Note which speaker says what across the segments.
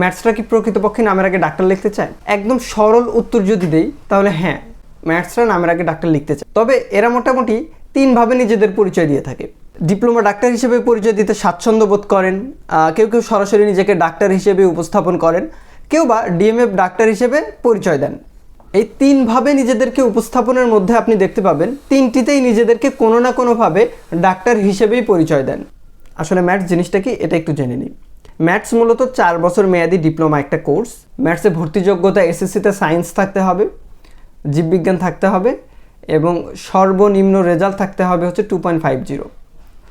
Speaker 1: ম্যাথসটা কি প্রকৃতপক্ষে নামের আগে ডাক্তার লিখতে চায়? একদম সরল উত্তর যদি দেই, তাহলে হ্যাঁ ম্যাথসরা নামের আগে ডাক্তার লিখতে চায়। তবে এরা মোটামুটি তিনভাবে নিজেদের পরিচয় দিয়ে থাকে। ডিপ্লোমা ডাক্তার হিসেবে পরিচয় দিতে স্বাচ্ছন্দ্য বোধ করেন কেউ কেউ সরাসরি নিজেকে ডাক্তার হিসেবে উপস্থাপন করেন, কেউ বা ডিএমএফ ডাক্তার হিসেবে পরিচয় দেন। এই তিনভাবে নিজেদেরকে উপস্থাপনের মধ্যে আপনি দেখতে পাবেন, তিনটিতেই নিজেদেরকে কোনো না কোনোভাবে ডাক্তার হিসেবেই পরিচয় দেন। আসলে ম্যাথস জিনিসটা কি, এটা একটু জেনে নিই। ম্যাথস মূলত চার বছর মেয়াদি ডিপ্লোমা একটা কোর্স। ম্যাথসে ভর্তি যোগ্যতা এসএসসিতে সায়েন্স থাকতে হবে, জীববিজ্ঞান থাকতে হবে এবং সর্বনিম্ন রেজাল্ট থাকতে হবে হচ্ছে টু পয়েন্ট ফাইভ জিরো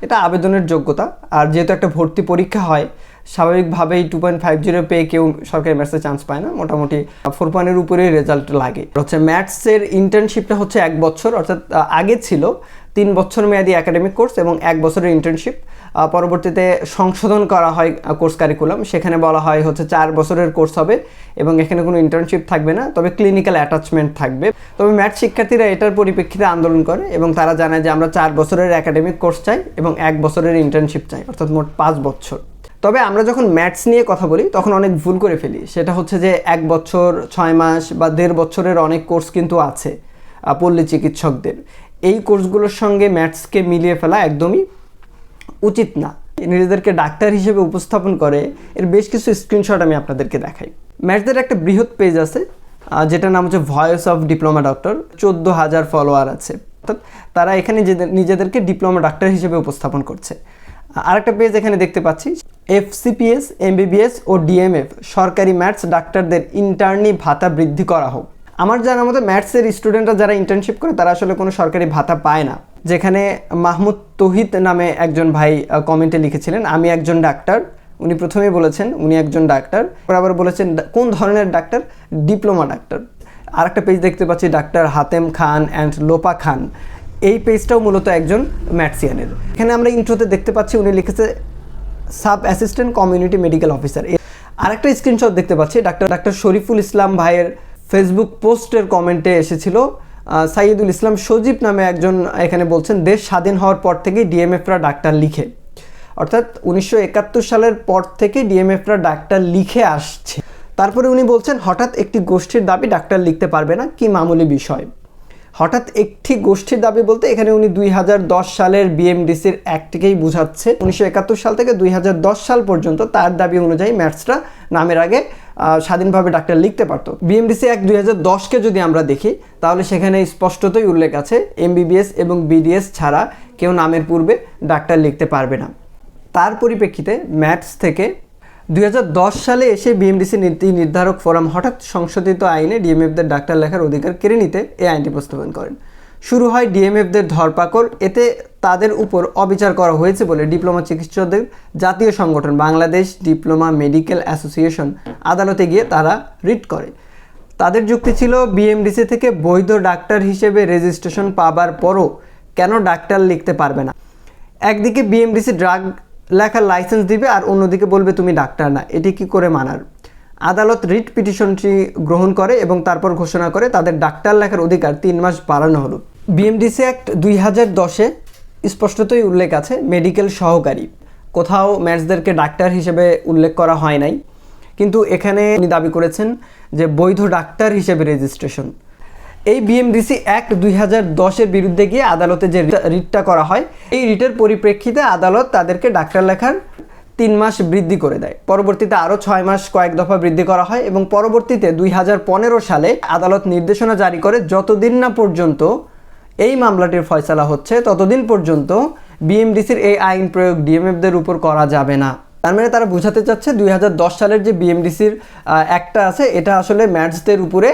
Speaker 1: এটা আবেদনের যোগ্যতা। আর যেহেতু একটা ভর্তি পরীক্ষা হয়, স্বাভাবিকভাবেই টু পয়েন্ট ফাইভ জিরো পেয়ে কেউ সরকারি ম্যাথসে চান্স পায় না। মোটামুটি ফোর পয়েন্টের উপরেই রেজাল্ট লাগে। হচ্ছে ম্যাথসের ইন্টার্নশিপটা হচ্ছে এক বছর, অর্থাৎ আগে ছিল। তিন বছর মেয়াদি একাডেমিক কোর্স এবং এক বছরের ইন্টার্নশিপ পরবর্তীতে সংশোধন করা হয় কোর্স কারিকুলাম সেখানে বলা হয় হচ্ছে চার বছরের কোর্স হবে এবং এখানে কোনো ইন্টার্নশিপ থাকবে না, তবে ক্লিনিক্যাল অ্যাটাচমেন্ট থাকবে। তবে ম্যাথ শিক্ষার্থীরা এটার পরিপ্রেক্ষিতে আন্দোলন করে এবং তারা জানায় যে আমরা চার বছরের একাডেমিক কোর্স চাই এবং এক বছরের ইন্টার্নশিপ চাই, অর্থাৎ মোট পাঁচ বছর। তবে আমরা যখন ম্যাথস নিয়ে কথা বলি, তখন অনেক ভুল করে ফেলি। সেটা হচ্ছে যে এক বছর, ছয় মাস বা দেড় বছরের অনেক কোর্স কিন্তু আছে পল্লী চিকিৎসকদের। এই কোর্সগুলোর সঙ্গে ম্যাথসকে মিলিয়ে ফেলা একদমই উচিত না। নিজেদেরকে ডাক্তার হিসেবে উপস্থাপন করে, এর বেশ কিছু স্ক্রিনশট আমি আপনাদেরকে দেখাই। ম্যাথসদের একটা বৃহৎ পেজ আছে যেটার নাম হচ্ছে ভয়েস অফ ডিপ্লোমা ডক্টর চোদ্দ হাজার ফলোয়ার আছে। অর্থাৎ তারা এখানে নিজেদেরকে ডিপ্লোমা ডাক্তার হিসেবে উপস্থাপন করছে। আরেকটা পেজ এখানে দেখতে পাচ্ছি এফসিপিএস এমবিবিএস ও ডিএমএফ সরকারি ম্যাথস ডাক্তারদের ইন্টার্নি ভাতা বৃদ্ধি করা হোক। আমার জানার মতো ম্যাথসের স্টুডেন্টরা যারা ইন্টার্নশিপ করে, তারা আসলে কোনো সরকারি ভাতা পায় না। যেখানে মাহমুদ তহিদ নামে একজন ভাই কমেন্টে লিখেছিলেন, আমি একজন ডাক্তার। উনি প্রথমেই বলেছেন, উনি একজন ডাক্তার। আবার বলেছেন কোন ধরনের ডাক্তার? Diploma doctor. আর একটা পেজ দেখতে পাচ্ছি, ডাক্তার হাতেম খান অ্যান্ড লোপা খান। এই পেজটাও মূলত একজন ম্যাটসিয়ানের এখানে আমরা ইন্ট্রোতে দেখতে পাচ্ছি, উনি লিখেছে, sub assistant community medical officer আরেকটা স্ক্রিনশট দেখতে পাচ্ছি, ডাক্তার ডাক্তার শরীফুল ইসলাম ভাইয়ের ফেসবুক পোস্টের কমেন্টে এসেছিল সাইয়দুল ইসলাম সজীব নামে একজন এখানে বলছেন, দেশ স্বাধীন হওয়ার পর থেকেই ডিএমএফরা ডাক্তার লিখে। অর্থাৎ উনিশশো একাত্তর সালের পর থেকে ডিএমএফরা ডাক্তার লিখে আসছে। তারপরে উনি বলছেন, হঠাৎ একটি গোষ্ঠীর দাবি ডাক্তার লিখতে পারবে না, কি মামুলি বিষয়? হঠাৎ একটি গোষ্ঠীর দাবি বলতে এখানে উনি দুই হাজার দশ সালের বিএমডিসির অ্যাক্টকেই বোঝাচ্ছে। উনিশশো একাত্তর সাল থেকে দুই হাজার দশ সাল পর্যন্ত তার দাবি অনুযায়ী ম্যাথসরা নামের আগে স্বাধীনভাবে ডাক্তার লিখতে পারতো। বিএমডিসি অ্যাক্ট দুই কে যদি আমরা দেখি, তাহলে সেখানে স্পষ্টতই উল্লেখ আছে এমবিবিএস এবং বিডিএস ছাড়া কেউ নামের পূর্বে ডাক্তার লিখতে পারবে না। তার পরিপ্রেক্ষিতে ম্যাথস থেকে দুই হাজার দশ সালে এসে বিএমডিসি নীতি নির্ধারক ফোরাম হঠাৎ সংশোধিত আইনে ডিএমএফদের ডাক্তার লেখার অধিকার কেড়ে নিতে এই আইনটি প্রস্তাবন করেন। শুরু হয় ডিএমএফদের ধরপাকড়। এতে তাদের উপর অবিচার করা হয়েছে বলে ডিপ্লোমা চিকিৎসকদের জাতীয় সংগঠন বাংলাদেশ ডিপ্লোমা মেডিকেল অ্যাসোসিয়েশন আদালতে গিয়ে তারা রিট করে। তাদের যুক্তি ছিল, বিএমডিসি থেকে বৈধ ডাক্তার হিসেবে রেজিস্ট্রেশন পাবার পরও কেন ডাক্তার লিখতে পারবে না? একদিকে বিএমডিসি ড্রাগ লেখার লাইসেন্স দিবে আর অন্যদিকে বলবে, তুমি ডাক্তার না। এটি কি করে মানার? আদালত রিট পিটিশনটি গ্রহণ করে এবং তারপর ঘোষণা করে তাদের ডাক্তার লেখার অধিকার তিন মাস বাড়ানো হলো। বিএমডিসি অ্যাক্ট দুই হাজার দশে স্পষ্টতই উল্লেখ আছে মেডিকেল সহকারী। কোথাও ম্যাচদেরকে ডাক্তার হিসেবে উল্লেখ করা হয় নাই। কিন্তু এখানে উনি দাবি করেছেন যে বৈধ ডাক্তার হিসেবে রেজিস্ট্রেশন এই বিএমডিসি অ্যাক্ট দুই হাজার দশের বিরুদ্ধে গিয়ে আদালতে যে রিট- রিটটা করা হয়, এই রিটের পরিপ্রেক্ষিতে আদালত তাদেরকে ডাক্তার লেখার তিন মাস বৃদ্ধি করে দেয়। পরবর্তীতে আরও ছয় মাস কয়েক দফা বৃদ্ধি করা হয় এবং পরবর্তীতে দুই হাজার পনেরো সালে আদালত নির্দেশনা জারি করে, যতদিন না পর্যন্ত এই মামলাটির ফয়সালা হচ্ছে, ততদিন পর্যন্ত বিএমডিসির এই আইন প্রয়োগ ডিএমএফদের উপর করা যাবে না। তার মানে তারা বোঝাতে চাচ্ছে দুই হাজার দশ সালের যে বিএমডিসির একটা আছে, এটা আসলে ম্যাটসদের উপরে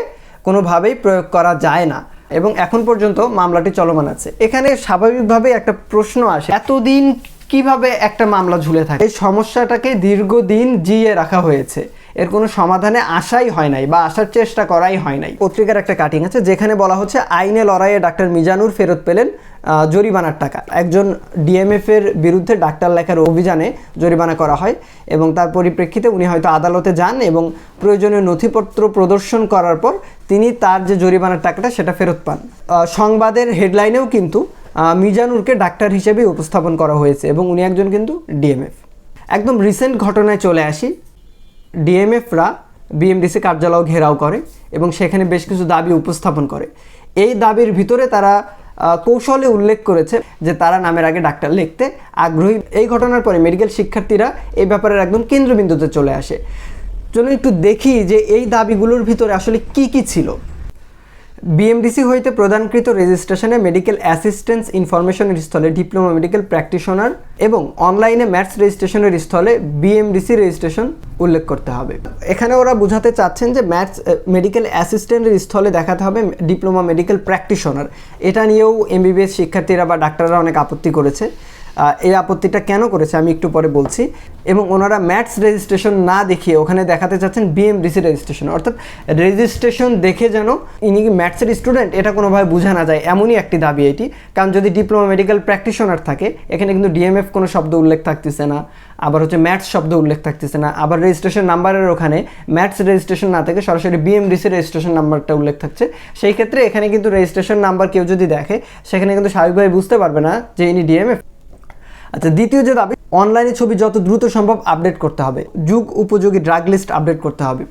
Speaker 1: কোনোভাবেই প্রয়োগ করা যায় না এবং এখন পর্যন্ত মামলাটি চলমান আছে। এখানে স্বাভাবিকভাবে একটা প্রশ্ন আসে, এতদিন কীভাবে একটা মামলা ঝুলে থাকে? এই সমস্যাটাকে দীর্ঘদিন জিয়ে রাখা হয়েছে। এর কোনো সমাধানে আশাই হয় নাই বা আসার চেষ্টা করাই হয় নাই। পত্রিকার একটা কাটিং আছে, যেখানে বলা হচ্ছে, আইনে লড়াইয়ে ডাক্তার মিজানুর ফেরত পেলেন জরিমানার টাকা। একজন ডিএমএফ এর বিরুদ্ধে ডাক্তার লেখার অভিযানে জরিমানা করা হয় এবং তার পরিপ্রেক্ষিতে উনি হয়তো আদালতে যান এবং প্রয়োজনীয় নথিপত্র প্রদর্শন করার পর তিনি তার যে জরিমানার টাকাটা সেটা ফেরত পান। সংবাদের হেডলাইনেও কিন্তু মিজানুরকে ডাক্তার হিসেবে উপস্থাপন করা হয়েছে এবং উনি একজন কিন্তু ডিএমএফ। একদম রিসেন্ট ঘটনায় চলে আসি। ডিএমএফরা বিএমডিসি কার্যালয় ঘেরাও করে এবং সেখানে বেশ কিছু দাবি উপস্থাপন করে। এই দাবির ভিতরে তারা কৌশলে উল্লেখ করেছে যে তারা নামের আগে ডাক্তার লিখতে আগ্রহী। এই ঘটনার পরে মেডিকেল শিক্ষার্থীরা এই ব্যাপারের একদম কেন্দ্রবিন্দুতে চলে আসে। চলুন একটু দেখি যে এই দাবিগুলোর ভিতরে আসলে কি কি ছিল। বিএমডিসি হইতে প্রদানকৃত রেজিস্ট্রেশনে মেডিকেল অ্যাসিস্ট্যান্স ইনফরমেশনের স্থলে ডিপ্লোমা মেডিকেল প্র্যাকটিশনার এবং অনলাইনে ম্যাথস রেজিস্ট্রেশনের স্থলে বিএমডিসি রেজিস্ট্রেশন উল্লেখ করতে হবে। এখানে ওরা বুঝাতে চাচ্ছেন যে ম্যাথস মেডিকেল অ্যাসিস্ট্যান্টের স্থলে দেখাতে হবে ডিপ্লোমা মেডিকেল প্র্যাকটিশনার এটা নিয়েও এমবিবিএস শিক্ষার্থীরা বা ডাক্তাররা অনেক আপত্তি করেছে। এই আপত্তিটা কেন করেছে আমি একটু পরে বলছি। এবং ওনারা ম্যাথস রেজিস্ট্রেশন না দেখিয়ে ওখানে দেখাতে চাচ্ছেন বিএমডিসি রেজিস্ট্রেশন। অর্থাৎ রেজিস্ট্রেশন দেখে যেন ইনি কি ম্যাথসের স্টুডেন্ট, এটা কোনোভাবে বোঝা না যায়, এমনই একটি দাবি এটি। কারণ যদি ডিপ্লোমা মেডিকেল প্র্যাকটিশনার থাকে, এখানে কিন্তু ডিএমএফ কোনো শব্দ উল্লেখ থাকতেছে না, আবার হচ্ছে ম্যাথস শব্দ উল্লেখ থাকতেছে না, আবার রেজিস্ট্রেশন নাম্বারের ওখানে ম্যাথস রেজিস্ট্রেশন না থেকে সরাসরি বিএমডিসি রেজিস্ট্রেশন নাম্বারটা উল্লেখ থাকছে। সেই ক্ষেত্রে এখানে কিন্তু রেজিস্ট্রেশন নাম্বার কেউ যদি দেখে, সেখানে কিন্তু স্বাভাবিকভাবে বুঝতে পারবে না যে ইনি ডিএমএফ আচ্ছা দ্বিতীয় যে দাবি, অনলাইনে ছবি যত দ্রুত সম্ভব আপডেট করতে হবে। যুগ উপযোগী ড্রাগ লিস্ট আপডেট করতে হবে।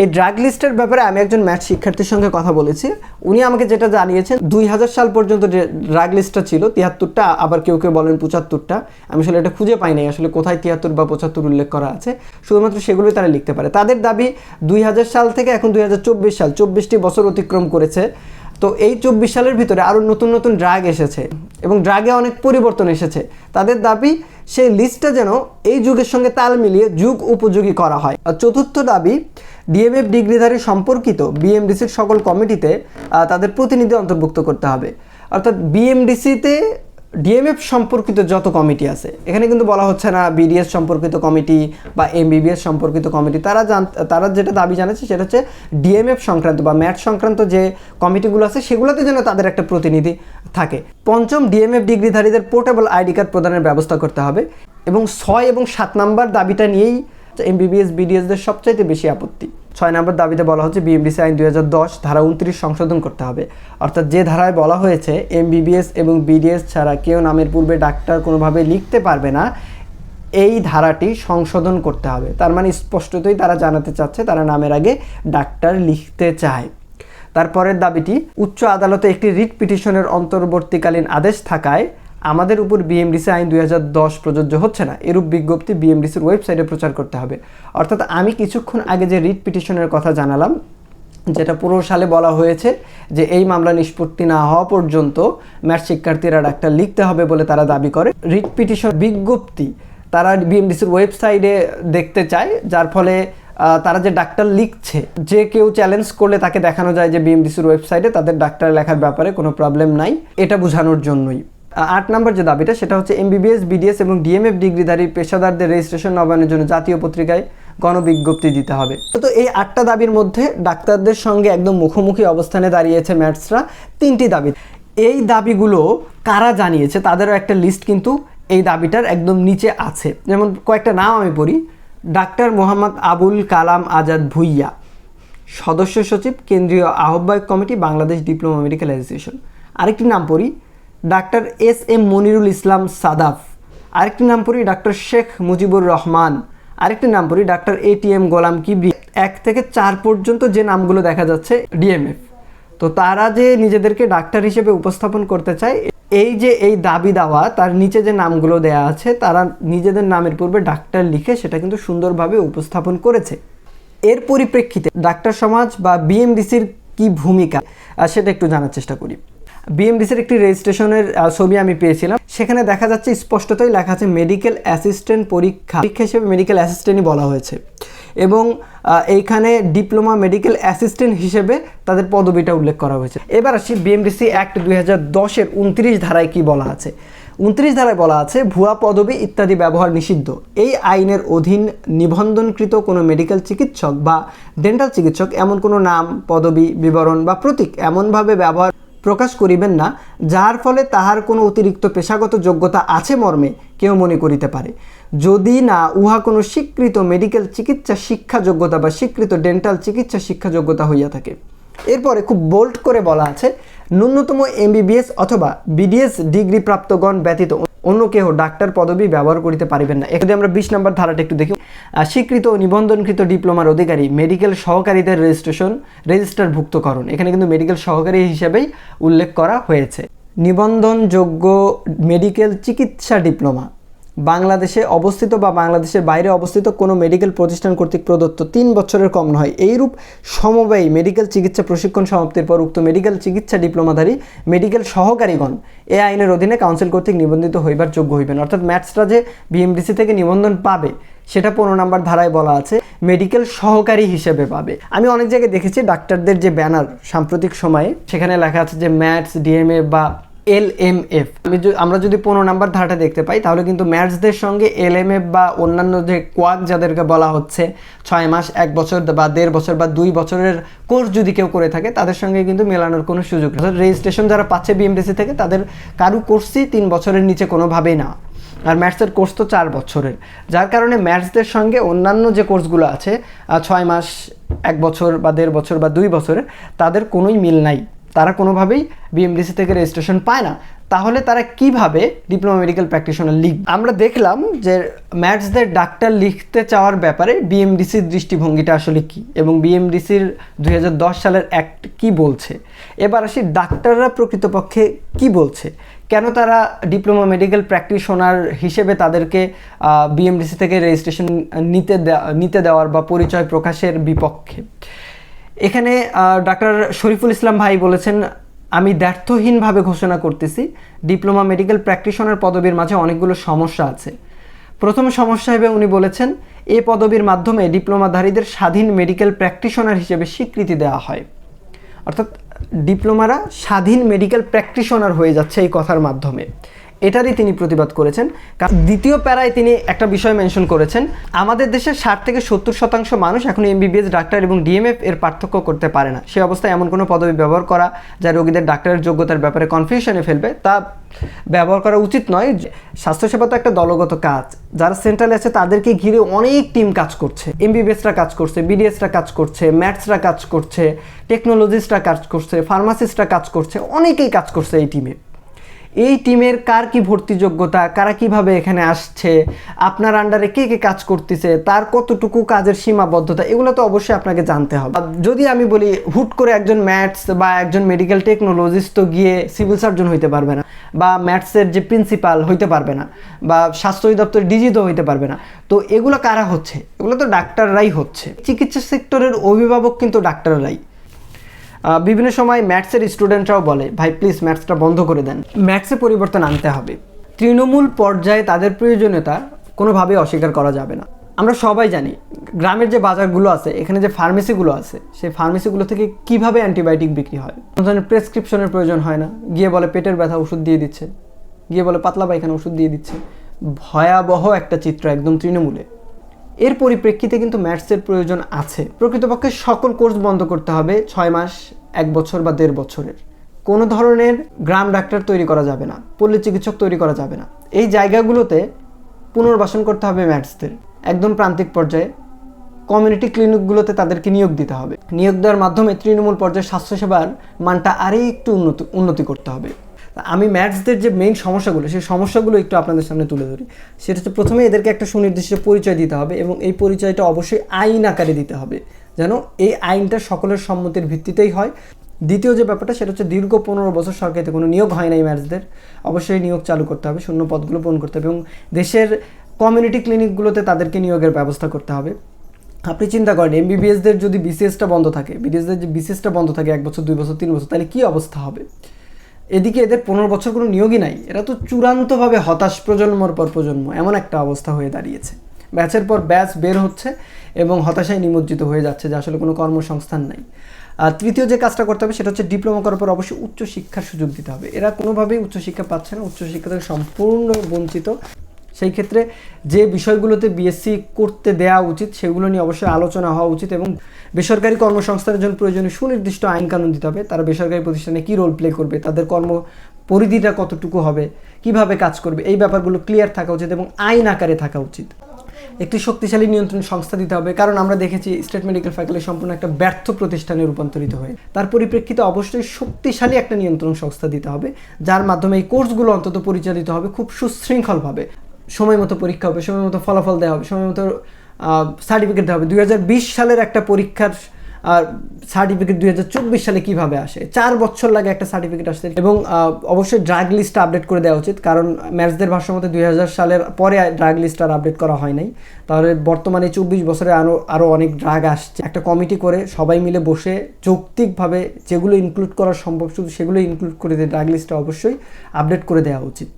Speaker 1: এই ড্রাগ লিস্টের ব্যাপারে আমি একজন ম্যাথ শিক্ষার্থীর সঙ্গে কথা বলেছি। উনি আমাকে যেটা জানিয়েছেন, দুই হাজার সাল পর্যন্ত যে ড্রাগ লিস্টটা ছিল, তিয়াত্তরটা, আবার কেউ কেউ বলেন পঁচাত্তরটা, আমি আসলে এটা খুঁজে পাই নাই, আসলে কোথায় তিয়াত্তর বা পঁচাত্তর উল্লেখ করা আছে। শুধুমাত্র সেগুলোই তারা লিখতে পারে। তাদের দাবি, দুই হাজার সাল থেকে এখন দুই হাজার চব্বিশ সাল, চব্বিশটি বছর অতিক্রম করেছে। তো এই চব্বিশ সালের ভিতরে আরও নতুন নতুন ড্রাগ এসেছে এবং ড্রাগে অনেক পরিবর্তন এসেছে। তাদের দাবি, সেই লিস্টটা যেন এই যুগের সঙ্গে তাল মিলিয়ে যুগ উপযোগী করা হয়। আর চতুর্থ দাবি ডিএমএফ ডিগ্রিধারী সম্পর্কিত বিএমডিসির সকল কমিটিতে তাদের প্রতিনিধি অন্তর্ভুক্ত করতে হবে। অর্থাৎ বিএমডিসিতে ডিএমএফ সম্পর্কিত যত কমিটি আছে, এখানে কিন্তু বলা হচ্ছে না বিডিএস সম্পর্কিত কমিটি বা এমবিবিএস সম্পর্কিত কমিটি। তারা জান, তারা যেটা দাবি জানাচ্ছে সেটা হচ্ছে ডিএমএফ সংক্রান্ত বা ম্যাথ সংক্রান্ত যে কমিটিগুলো আছে, সেগুলোতে যেন তাদের একটা প্রতিনিধি থাকে। পঞ্চম ডিএমএফ ডিগ্রিধারীদের পোর্টেবল আইডি কার্ড প্রদানের ব্যবস্থা করতে হবে এবং ছয় এবং সাত নাম্বার দাবিটা নিয়েই এমবিবিএস বিডিএসদের সবচাইতে বেশি আপত্তি। ছয় নম্বর দাবিতে বলা হচ্ছে বিএমডিসি আইন দু হাজার দশ ধারা উনত্রিশ সংশোধন করতে হবে। অর্থাৎ যে ধারায় বলা হয়েছে, এমবিবিএস এবং বিডিএস ছাড়া কেউ নামের পূর্বে ডাক্তার কোনোভাবে লিখতে পারবে না, এই ধারাটি সংশোধন করতে হবে। তার মানে স্পষ্টতই তারা জানাতে চাচ্ছে তারা নামের আগে ডাক্তার লিখতে চায়। তারপরের দাবিটি, উচ্চ আদালতে একটি রিট পিটিশনের অন্তর্বর্তীকালীন আদেশ থাকায় আমাদের উপর বিএমডিসি আইন দুই হাজার দশ প্রযোজ্য হচ্ছে না, এরূপ বিজ্ঞপ্তি বিএমডিসির ওয়েবসাইটে প্রচার করতে হবে। অর্থাৎ আমি কিছুক্ষণ আগে যে রিট পিটিশনের কথা জানালাম, যেটা পুরো সালে বলা হয়েছে যে এই মামলা নিষ্পত্তি না হওয়া পর্যন্ত ম্যাথ শিক্ষার্থীরা ডাক্তার লিখতে হবে বলে তারা দাবি করে। রিট পিটিশন বিজ্ঞপ্তি তারা বিএমডিসির ওয়েবসাইটে দেখতে চায়, যার ফলে তারা যে ডাক্তার লিখছে, যে কেউ চ্যালেঞ্জ করলে তাকে দেখানো যায় যে বিএমডিসির ওয়েবসাইটে তাদের ডাক্তার লেখার ব্যাপারে কোনো প্রবলেম নাই, এটা বোঝানোর জন্যই। আট নম্বর যে দাবিটা, সেটা হচ্ছে এমবিবিএস বিডিএস এবং ডিএমএফ ডিগ্রিধারী পেশাদারদের রেজিস্ট্রেশন নবায়নের জন্য জাতীয় পত্রিকায় গণবিজ্ঞপ্তি দিতে হবে। তো এই আটটা দাবির মধ্যে ডাক্তারদের সঙ্গে একদম মুখোমুখি অবস্থানে দাঁড়িয়েছে ম্যাথসরা। তিনটি দাবি। এই দাবিগুলো কারা জানিয়েছে, তাদেরও একটা লিস্ট কিন্তু এই দাবিটার একদম নিচে আছে। যেমন কয়েকটা নাম আমি পড়ি। ডাক্তার মোহাম্মদ আবুল কালাম আজাদ ভুইয়া, সদস্য সচিব, কেন্দ্রীয় আহ্বায়ক committee, Bangladesh diploma medical association. আরেকটি নাম পড়ি। Doctor S M Monirul Islam Sadaf. আরেকটি নাম পড়ি ডাক্তার শেখ মুজিবুর রহমান। আরেকটি নাম পড়ি ডাক্তার এ টি এম গোলাম কিবরি। এক থেকে চার পর্যন্ত যে নামগুলো দেখা যাচ্ছে ডিএমএফ তো তারা যে নিজেদেরকে ডাক্তার হিসেবে উপস্থাপন করতে চায়, এই যে এই দাবি দাওয়া, তার নিচে যে নামগুলো দেয়া আছে, তারা নিজেদের নামের পূর্বে ডাক্তার লিখে সেটা কিন্তু সুন্দরভাবে উপস্থাপন করেছে। এর পরিপ্রেক্ষিতে ডাক্তার সমাজ বা বিএমডিসির কি ভূমিকা সেটা একটু জানার চেষ্টা করি। বিএমডিসির একটি রেজিস্ট্রেশনের ছবি আমি পেয়েছিলাম। সেখানে দেখা যাচ্ছে স্পষ্টতই লেখা আছে মেডিকেল অ্যাসিস্ট্যান্ট পরীক্ষা পরীক্ষা হিসেবে মেডিকেল অ্যাসিস্ট্যান্টই বলা হয়েছে। এবং এইখানে ডিপ্লোমা মেডিকেল অ্যাসিস্ট্যান্ট হিসেবে তাদের পদবিটা উল্লেখ করা হয়েছে। এবার আসি বিএমডিসি অ্যাক্ট দুই হাজার দশের উনত্রিশ ধারায় কি বলা আছে? উনত্রিশ ধারায় বলা আছে, ভুয়া পদবি ইত্যাদি ব্যবহার নিষিদ্ধ। এই আইনের অধীন নিবন্ধনকৃত কোনো মেডিকেল চিকিৎসক বা ডেন্টাল চিকিৎসক এমন কোনো নাম, পদবি, বিবরণ বা প্রতীক এমনভাবে ব্যবহার প্রকাশ করিবেন না, যার ফলে তাহার কোনো অতিরিক্ত পেশাগত যোগ্যতা আছে মর্মে কেউ মনে করিতে পারে। যদি না, উহা কোনো স্বীকৃত মেডিকেল চিকিৎসা শিক্ষা যোগ্যতা বা স্বীকৃত ডেন্টাল চিকিৎসা শিক্ষা যোগ্যতা হইয়া থাকে। এরপরে খুব বোল্ড করে বলা আছে, ন্যূনতম এমবিবিএস অথবা বিডিএস ডিগ্রি প্রাপ্তগণ ব্যতীত অন্য কেহ ডাক্তার পদবি ব্যবহার করিতে পারিবেন না। এখানে আমরা বিশ নম্বর ধারাটা একটু দেখি। স্বীকৃত নিবন্ধনকৃত ডিপ্লোমার অধিকারী মেডিকেল সহকারীদের রেজিস্ট্রেশন, রেজিস্টারভুক্তকরণ। এখানে কিন্তু মেডিকেল সহকারী হিসেবেই উল্লেখ করা হয়েছে। নিবন্ধনযোগ্য মেডিকেল চিকিৎসা ডিপ্লোমা। বাংলাদেশে অবস্থিত বা বাংলাদেশের বাইরে অবস্থিত কোনো মেডিকেল প্রতিষ্ঠান কর্তৃক প্রদত্ত তিন বছরের কম নয়। এইরূপ সমবায়ী মেডিকেল চিকিৎসা প্রশিক্ষণ সমাপ্তির পর উক্ত মেডিকেল চিকিৎসা ডিপ্লোমাধারী, মেডিকেল সহকারীগণ এ আইনের অধীনে কাউন্সিল কর্তৃক নিবন্ধিত হইবার যোগ্য হইবেন। অর্থাৎ ম্যাথসরা যে বিএমডিসি থেকে নিবন্ধন পাবে, সেটা পনেরো নাম্বার ধারায় বলা আছে, মেডিকেল সহকারী হিসেবে পাবে। আমি অনেক জায়গায় দেখেছি, ডাক্তারদের যে ব্যানার সাম্প্রতিক সময়ে, সেখানে লেখা আছে যে ম্যাথস ডিএমএ বা এল এম এফ আমি আমরা যদি পনেরো নাম্বার ধারাটা দেখতে পাই, তাহলে কিন্তু ম্যাথসদের সঙ্গে এল এম এফ বা অন্যান্য যে কোয়াক যাদেরকে বলা হচ্ছে, ছয় মাস, এক বছর বা দেড় বছর বা দুই বছরের কোর্স যদি কেউ করে থাকে, তাদের সঙ্গে কিন্তু মেলানোর কোনো সুযোগ নেই। রেজিস্ট্রেশন যারা পাচ্ছে বিএমডিসি থেকে, তাদের কারু কোর্সই তিন বছরের নিচে কোনোভাবেই না। আর ম্যাথসের কোর্স তো চার বছরের। যার কারণে ম্যাথসদের সঙ্গে অন্যান্য যে কোর্সগুলো আছে ছয় মাস, এক বছর বা দেড় বছর বা দুই বছরের, তাদের কোনোই মিল নাই। তারা কোনোভাবেই বিএমডিসি থেকে রেজিস্ট্রেশন পায় না। তাহলে তারা কীভাবে ডিপ্লোমা মেডিকেল প্র্যাকটিশনার লিখবে? আমরা দেখলাম যে ম্যাথসদের ডাক্তার লিখতে চাওয়ার ব্যাপারে বিএমডিসির দৃষ্টিভঙ্গিটা আসলে কি এবং বিএমডিসির দুই হাজার দশ সালের অ্যাক্ট কি বলছে? এবার আসি ডাক্তাররা প্রকৃতপক্ষে কি বলছে? কেন তারা ডিপ্লোমা মেডিকেল প্র্যাকটিশনার হিসেবে তাদেরকে বিএমডিসি থেকে রেজিস্ট্রেশন নিতে নিতে দেওয়ার বা পরিচয় প্রকাশের বিপক্ষে? এখানে ডাক্তার শরীফুল ইসলাম ভাই বলেছেন, আমি দ্ব্যর্থহীনভাবে ঘোষণা করতেছি। ডিপ্লোমা মেডিকেল প্র্যাকটিশনার পদবীর মাঝে অনেকগুলো সমস্যা আছে। প্রথম সমস্যা হিসেবে উনি বলেছেন, এ পদবীর মাধ্যমে ডিপ্লোমাধারীদের স্বাধীন মেডিকেল প্র্যাকটিশনার হিসেবে স্বীকৃতি দেওয়া হয়। অর্থাৎ, ডিপ্লোমারা স্বাধীন মেডিকেল প্র্যাকটিশনার হয়ে যাচ্ছে এই কথার মাধ্যমে। এটারই তিনি প্রতিবাদ করেছেন। দ্বিতীয় প্যারায় তিনি একটা বিষয় মেনশন করেছেন, আমাদের দেশের ষাট থেকে সত্তর শতাংশ মানুষ এখন এমবিবিএস, ডাক্তার এবং ডিএমএফ এর পার্থক্য করতে পারে না। সে অবস্থায় এমন কোনো পদবি ব্যবহার করা যা রোগীদের ডাক্তারের যোগ্যতার ব্যাপারে কনফিউশনে ফেলবে, তা ব্যবহার করা উচিত নয়। স্বাস্থ্যসেবা তো একটা দলগত কাজ, যারা সেন্ট্রালে আছে তাদেরকে ঘিরে অনেক টিম কাজ করছে। এমবিবিএসরা কাজ করছে বিডিএসরা কাজ করছে ম্যাথসরা কাজ করছে টেকনোলজিস্টরা কাজ করছে ফার্মাসিস্টরা কাজ করছে, অনেকেই কাজ করছে এই টিমে এই টিমের কার কি ভর্তি যোগ্যতা, কারা কীভাবে এখানে আসছে, আপনার আন্ডারে কে কে কাজ করতেছে, তার কতটুকু কাজের সীমাবদ্ধতা, এগুলো তো অবশ্যই আপনাকে জানতে হবে। যদি আমি বলি, হুট করে একজন ম্যাথস বা একজন মেডিকেল টেকনোলজিস্ট তো গিয়ে সিভিল সার্জন হইতে পারবে না, বা ম্যাথসের যে প্রিন্সিপাল হইতে পারবে না, বা স্বাস্থ্য অধিদপ্তর ডিজি তো হইতে পারবে না, তো এগুলো কারা হচ্ছে? এগুলো তো ডাক্তাররাই হচ্ছে। চিকিৎসা সেক্টরের অভিভাবক কিন্তু ডাক্তাররাই। বিভিন্ন সময় ম্যাথসের স্টুডেন্টরাও বলে, ভাই প্লিজ ম্যাথসটা বন্ধ করে দেন। ম্যাথসে পরিবর্তন আনতে হবে। তৃণমূল পর্যায়ে তাদের প্রয়োজনীয়তা কোনোভাবেই অস্বীকার করা যাবে না। আমরা সবাই জানি, গ্রামের যে বাজারগুলো আছে, এখানে যে ফার্মেসিগুলো আছে, সেই ফার্মেসিগুলো থেকে কীভাবে অ্যান্টিবায়োটিক বিক্রি হয়? কোনো ধরনের প্রেসক্রিপশনের প্রয়োজন হয় না। গিয়ে বলে, পেটের ব্যথা ওষুধ দিয়ে দিচ্ছে। গিয়ে বলে, পাতলা পায়খানা ওষুধ দিয়ে দিচ্ছে। ভয়াবহ একটা চিত্র একদম তৃণমূলে। এর পরিপ্রেক্ষিতে কিন্তু ম্যাথসের প্রয়োজন আছে। প্রকৃতপক্ষে সকল কোর্স বন্ধ করতে হবে ছয় মাস, এক বছর বা দেড় বছরের। কোনো ধরনের গ্রাম ডাক্তার তৈরি করা যাবে না, পল্লী চিকিৎসক তৈরি করা যাবে না। এই জায়গাগুলোতে পুনর্বাসন করতে হবে ম্যাথসদের। একদম প্রান্তিক পর্যায়ে কমিউনিটি ক্লিনিকগুলোতে তাদেরকে নিয়োগ দিতে হবে। নিয়োগ দেওয়ার মাধ্যমে তৃণমূল পর্যায়ে স্বাস্থ্যসেবার মানটা আরই একটু উন্নতি উন্নতি করতে হবে। আমি ম্যাথসদের যে মেইন সমস্যাগুলো, সেই সমস্যাগুলো একটু আপনাদের সামনে তুলে ধরি। সেটা হচ্ছে প্রথমে এদেরকে একটা সুনির্দিষ্ট পরিচয় দিতে হবে এবং এই পরিচয়টা অবশ্যই আইন আকারে দিতে হবে। যেন এই আইনটা সকলের সম্মতির ভিত্তিতেই হয়। দ্বিতীয় যে ব্যাপারটা, সেটা হচ্ছে দীর্ঘ পনেরো বছর সরকারিতে কোনো নিয়োগ হয় নাই ম্যাথসদের। অবশ্যই নিয়োগ চালু করতে হবে, শূন্য পদগুলো পূরণ করতে হবে এবং দেশের কমিউনিটি ক্লিনিকগুলোতে তাদেরকে নিয়োগের ব্যবস্থা করতে হবে। আপনি চিন্তা করেন এমবিবিএসদের যদি বিসিএসটা বন্ধ থাকে বিডিএসদের যে বিসিএসটা বন্ধ থাকে এক বছর, দুই বছর, তিন বছর, তাহলে কী অবস্থা হবে? এদিকে এদের পনেরো বছর কোনো নিয়োগই নাই। এরা তো চূড়ান্তভাবে হতাশ প্রজন্মর পর প্রজন্ম, এমন একটা অবস্থা হয়ে দাঁড়িয়েছে। ব্যাচের পর ব্যাচ বের হচ্ছে এবং হতাশায় নিমজ্জিত হয়ে যাচ্ছে যে আসলে কোনো কর্মসংস্থান নাই। আর তৃতীয় যে কাজটা করতে হবে সেটা হচ্ছে ডিপ্লোমা করার পর অবশ্যই উচ্চশিক্ষার সুযোগ দিতে হবে। এরা কোনোভাবেই উচ্চশিক্ষা পাচ্ছে না উচ্চশিক্ষা থেকে সম্পূর্ণ বঞ্চিত। সেই ক্ষেত্রে যে বিষয়গুলোতে বিএসসি করতে দেওয়া উচিত, সেগুলো নিয়ে অবশ্যই আলোচনা হওয়া উচিত এবং বেসরকারি কর্মসংস্থানের জন্য প্রয়োজনীয় সুনির্দিষ্ট আইন কানুন দিতে হবে। তারা বেসরকারি প্রতিষ্ঠানে কী রোল প্লে করবে, তাদের কর্ম পরিধিটা কতটুকু হবে, কীভাবে কাজ করবে, এই ব্যাপারগুলো ক্লিয়ার থাকা উচিত এবং আইন আকারে থাকা উচিত। একটি শক্তিশালী নিয়ন্ত্রণ সংস্থা দিতে হবে, কারণ আমরা দেখেছি স্টেট মেডিকেল ফ্যাকাল্টি সম্পূর্ণ একটা ব্যর্থ প্রতিষ্ঠানে রূপান্তরিত হয়ে। তার পরিপ্রেক্ষিতে অবশ্যই শক্তিশালী একটা নিয়ন্ত্রণ সংস্থা দিতে হবে, যার মাধ্যমে এই কোর্সগুলো অন্তত পরিচালিত হবে খুব সুশৃঙ্খলভাবে। সময় মতো পরীক্ষা হবে, সময় মতো ফলাফল দেওয়া হবে, সময় মতো সার্টিফিকেট দেওয়া হবে। দুই হাজার বিশ সালের একটা পরীক্ষার, আর সার্টিফিকেট দুই হাজার চব্বিশ সালে কীভাবে আসে? চার বছর লাগে একটা সার্টিফিকেট আসতে। এবং অবশ্যই ড্রাগ লিস্ট আপডেট করে দেওয়া উচিত, কারণ ম্যাচদের ভাষ্য মতে দুই সালের পরে ড্রাগ লিস্ট আর আপডেট করা হয় নাই। তাহলে বর্তমানে চব্বিশ বছরে আরও আরও অনেক ড্রাগ আসছে। একটা কমিটি করে সবাই মিলে বসে যৌক্তিকভাবে যেগুলো ইনক্লুড করা সম্ভব শুধু সেগুলো ইনক্লুড করে দিয়ে ড্রাগ লিস্টটা অবশ্যই আপডেট করে দেওয়া উচিত।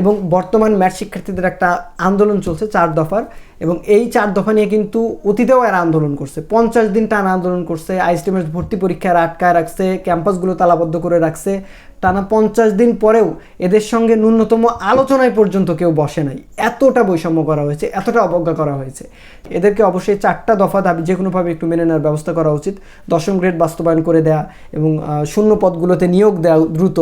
Speaker 1: এবং বর্তমান ম্যাথ শিক্ষার্থীদের একটা আন্দোলন চলছে চার দফার, এবং এই চার দফা নিয়ে কিন্তু অতীতেও এরা আন্দোলন করছে। পঞ্চাশ দিন টানা আন্দোলন করছে আইসটিমের ভর্তি পরীক্ষার আটকায় রাখছে, ক্যাম্পাসগুলো তালাবদ্ধ করে রাখছে। টানা পঞ্চাশ দিন পরেও এদের সঙ্গে ন্যূনতম আলোচনায় পর্যন্ত কেউ বসে নাই। এতটা বৈষম্য করা হয়েছে, এতটা অবজ্ঞা করা হয়েছে। এদেরকে অবশ্যই চারটা দফা দাবি যে কোনোভাবে একটু মেনে নেওয়ার ব্যবস্থা করা উচিত। দশম গ্রেড বাস্তবায়ন করে দেয়া এবং শূন্য পদগুলোতে নিয়োগ দেওয়া দ্রুত।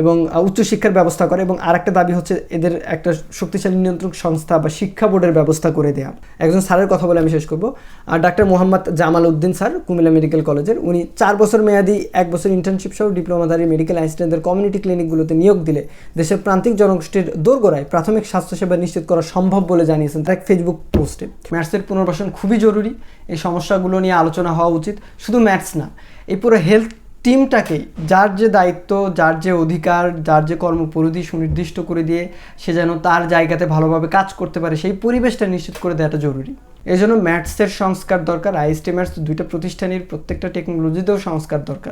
Speaker 1: এবং উচ্চশিক্ষার ব্যবস্থা করে এবং আরেকটা দাবি হচ্ছে এদের একটা শক্তিশালী নিয়ন্ত্রক সংস্থা বা শিক্ষা বোর্ডের ব্যবস্থা করে দেয়া। একজন স্যারের কথা বলে আমি শেষ করব। আর doctor Mohammad Jamal Uddin sir, Comilla medical কলেজের, উনি চার বছর মেয়াদি, এক বছর ইন্টার্নশিপ সহ ডিপ্লোমাধারী মেডিকেল অ্যাসিস্ট্যান্টদের কমিউনিটি ক্লিনিকগুলোতে নিয়োগ দিলে দেশের প্রান্তিক জনগোষ্ঠীর দোরগোড়ায় প্রাথমিক স্বাস্থ্যসেবা নিশ্চিত করা সম্ভব বলে জানিয়েছেন তার এক ফেসবুক পোস্টে ম্যাথসের পুনর্বাসন খুবই জরুরি। এই সমস্যাগুলো নিয়ে আলোচনা হওয়া উচিত। শুধু ম্যাথস না, এই পুরো হেলথ টিমটাকেই যার যে দায়িত্ব, যার যে অধিকার, যার যে কর্মপরিধি সুনির্দিষ্ট করে দিয়ে সে যেন তার জায়গাতে ভালোভাবে কাজ করতে পারে, সেই পরিবেশটা নিশ্চিত করে দেওয়াটা জরুরি। এই জন্য ম্যাটসের সংস্কার দরকার আইএসটি ম্যাটস দুইটা প্রতিষ্ঠানের প্রত্যেকটা টেকনোলজিতেও সংস্কার দরকার।